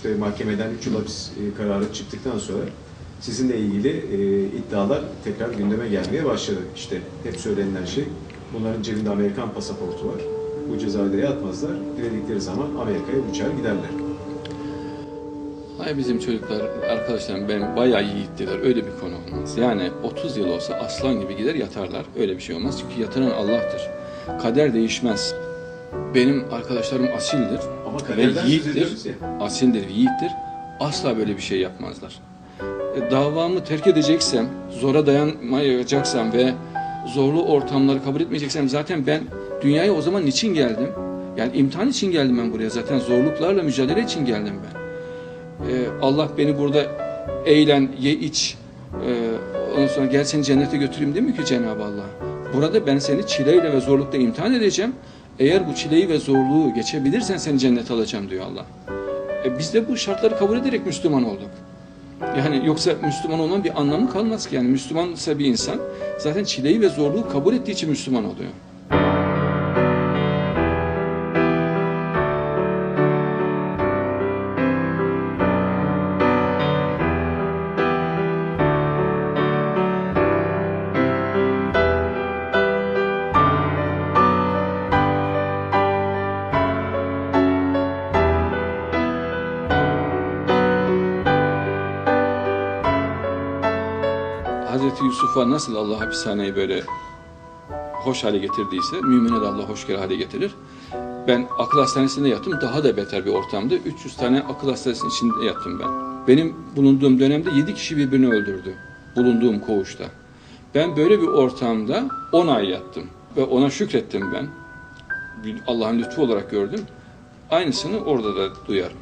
işte mahkemeden 3 yıl hapis e, kararı çıktıktan sonra sizinle ilgili e, iddialar tekrar gündeme gelmeye başladı. İşte hep söylenilen şey bunların cebinde Amerikan pasaportu var. Bu cezaevine yatmazlar. Diledikleri zaman Amerika'ya uçar giderler. Ay bizim çocuklar, arkadaşlarım benim bayağı yiğittiler. Öyle bir konu olmaz. Yani 30 yıl olsa aslan gibi gider yatarlar. Öyle bir şey olmaz. Çünkü yatıran Allah'tır. Kader değişmez. Benim arkadaşlarım asildir. Ama Ve yiğittir. Asildir, yiğittir. Asla böyle bir şey yapmazlar. E, davamı terk edeceksem, zora dayanmayacaksam ve zorlu ortamları kabul etmeyeceksem zaten ben dünyaya o zaman niçin geldim? Yani imtihan için geldim ben buraya. Zaten zorluklarla mücadele için geldim ben. Ee, Allah beni burada eğlen, ye iç, e, ondan sonra gel seni cennete götüreyim demiyor ki Cenab-ı Allah. Burada ben seni çileyle ve zorlukla imtihan edeceğim. Eğer bu çileyi ve zorluğu geçebilirsen seni cennete alacağım diyor Allah. E, biz de bu şartları kabul ederek Müslüman olduk. Yani yoksa Müslüman olmanın bir anlamı kalmaz ki. Yani Müslümansa bir insan zaten çileyi ve zorluğu kabul ettiği için Müslüman oluyor. Hazreti Yusuf'a nasıl Allah hapishaneyi böyle hoş hale getirdiyse mümine de Allah hoş hale getirir. Ben akıl hastanesinde yattım. Daha da beter bir ortamda. 300 tane akıl hastanesinin içinde yattım ben. Benim bulunduğum dönemde 7 kişi birbirini öldürdü. Bulunduğum koğuşta. Ben böyle bir ortamda 10 ay yattım. Ve ona şükrettim ben. Allah'ın lütfu olarak gördüm. Aynısını orada da duyarım.